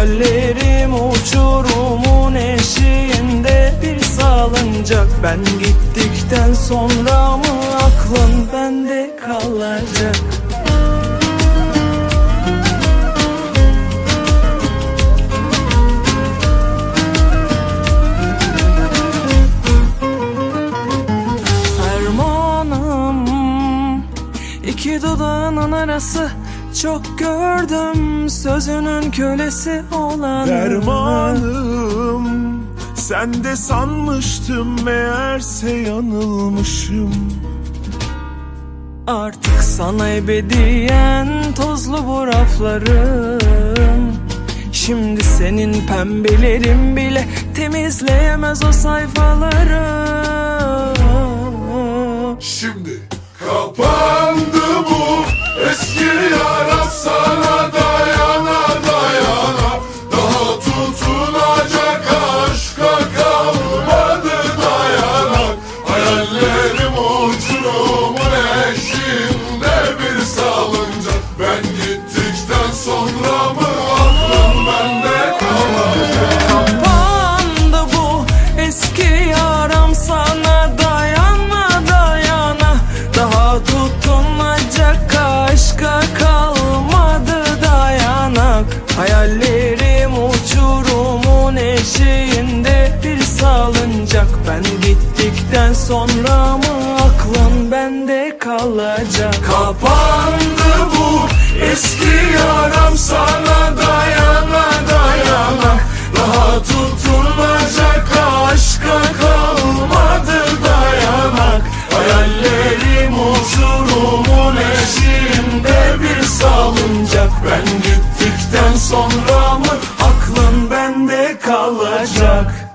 Hayallerim uçurumun eşiğinde bir salıncak. Ben gittikten sonra mı aklın bende kalacak? Fermanım iki dudağının arası. Çok gördüm sözünün kölesi olan Dermanım sen de sanmıştım meğerse yanılmışım. Artık sana ebediyen tozlu bu raflarım. Şimdi senin pembelerin bile temizleyemez o sayfaları. Şimdi kapandı bu eski yara Hayallerim uçurumun eşiğinde bir salıncak. Ben gittikten sonra mı aklın bende kalacak? Kapandı bu eski yaram sana dayana dayana. Daha tutunacak aşka kalmadı dayanak. Hayallerim uçurumun eşiğinde bir salıncak. Ben gittikten sonra mı aklın bende kalacak